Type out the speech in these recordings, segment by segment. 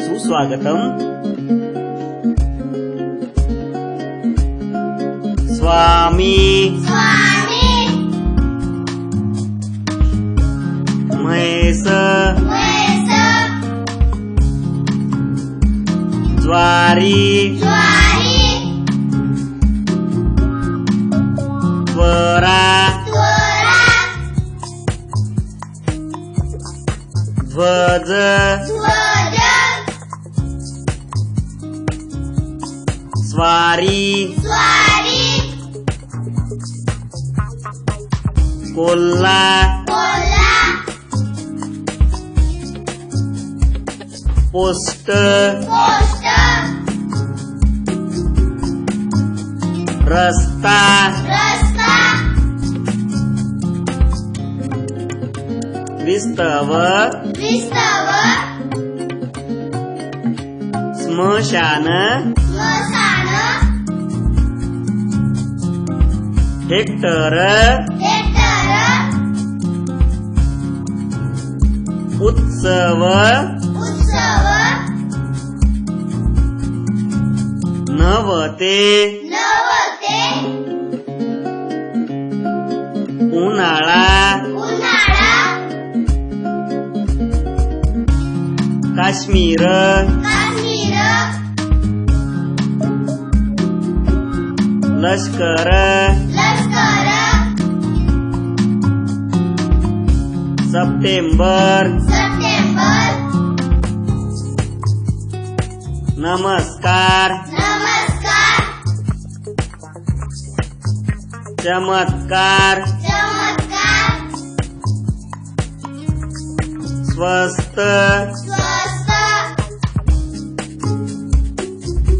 सुस्वागतम स्वामी स्वामी म्हैस म्हैस ज्वारी ज्वारी Juada Juada Swari. Swari. Poster. Poster. Rasta. Rasta. विस्तव विस्तव स्मशान स्मशान हेक्टर हेक्टर उत्सव उत्सव नवते नवते उन्हाळा उन्हाळा Kashmir Kashmir Lashkar Lashkar September. September. Namaskar. Namaskar. Chamatkar. Chamatkar. Swasta Swasta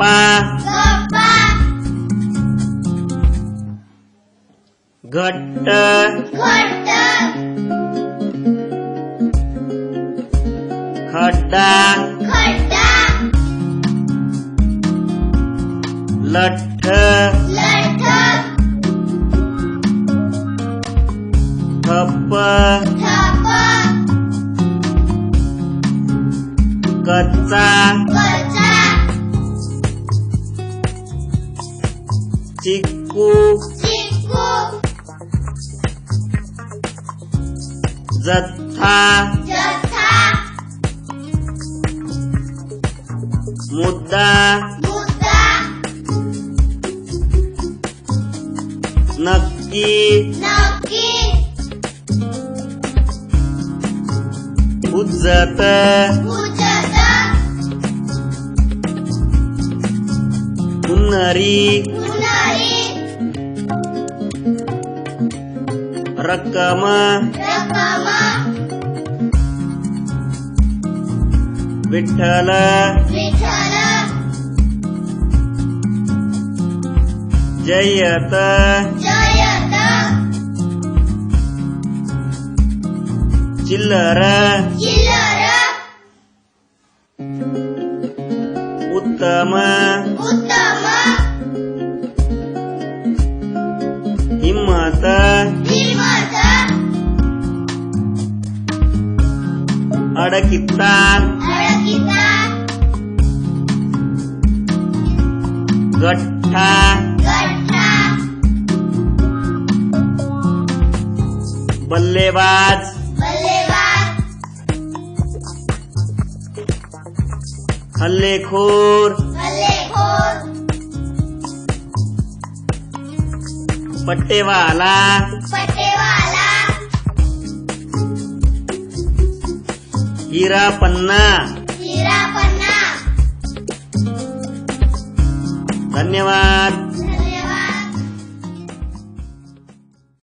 Sopa. Sopa. Gotta. Gotta. Khada. Khada. Lattha. Lattha. Thappa. Thappa. Kaccha. Ciku Ciku Zeta. Zeta. Muda. Muda. Naki. Naki. Budzata. Budzata. Unari Unari रक्कम रक्कम विठ्ठल विठ्ठल जयत जयत चिल्लर चिल्लर उत्तम उत्तम हिम्मत ada kita ada kita गठ्ठा गठ्ठा बल्लेबाज। बल्लेबाज। हल्लेखोर। हल्लेखोर। पट्टे वाला पट्टे वाला हिरा पन्ना. हिरा पन्ना. धन्यवाद.